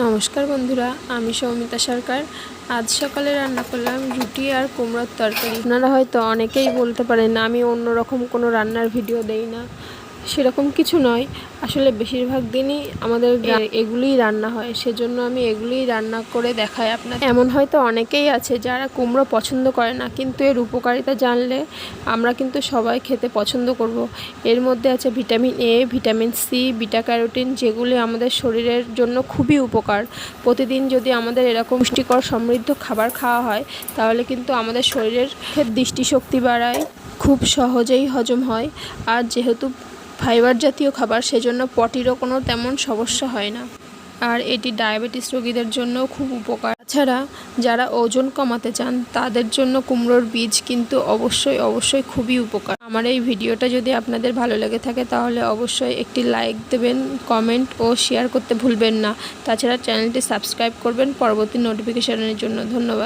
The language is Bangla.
নমস্কার বন্ধুরা, আমি সৌমিতা সরকার। আজ সকালে রান্না করলাম রুটি আর কুমড়োর তরকারি। আপনারা হয়তো অনেকেই বলতে পারেন, আমি অন্য রকম কোনো রান্নার ভিডিও দেই না। সেরকম কিছু নয়। আসলে বেশিরভাগ দিনই আমাদের এগুলিই রান্না হয়। সেজন্য আমি এগুলিই রান্না করে দেখাই আপনার এমন হয়তো অনেকেই আছে যারা কুমড়ো পছন্দ করে না কিন্তু এর উপকারিতা জানলে আমরা কিন্তু সবাই খেতে পছন্দ করব। এর মধ্যে আছে vitamin A vitamin C beta carotene যেগুলি আমাদের শরীরের জন্য খুবই উপকার। প্রতিদিন যদি আমাদের এরকম পুষ্টিকর সমৃদ্ধ খাবার খাওয়া হয় তাহলে কিন্তু আমাদের শরীরের দৃষ্টিশক্তি বাড়ায় খুব সহজেই হজম হয়। আর যেহেতু ফাইবার জাতীয় খাবার, সেজন্য পটিরও কোনো তেমন সমস্যা হয় না। আর এটি ডায়াবেটিস রোগীদের জন্য খুব উপকার। তাছাড়া যারা ওজন কমাতে চান, তাদের জন্য কুমড়োর বীজ কিন্তু অবশ্যই অবশ্যই খুবই উপকার। আমার এই ভিডিওটা যদি আপনাদের ভালো লেগে থাকে, তাহলে অবশ্যই একটি লাইক দেবেন, কমেন্ট ও শেয়ার করতে ভুলবেন না। তাছাড়া চ্যানেলটি সাবস্ক্রাইব করবেন, পরবর্তী নোটিফিকেশনের জন্য ধন্যবাদ।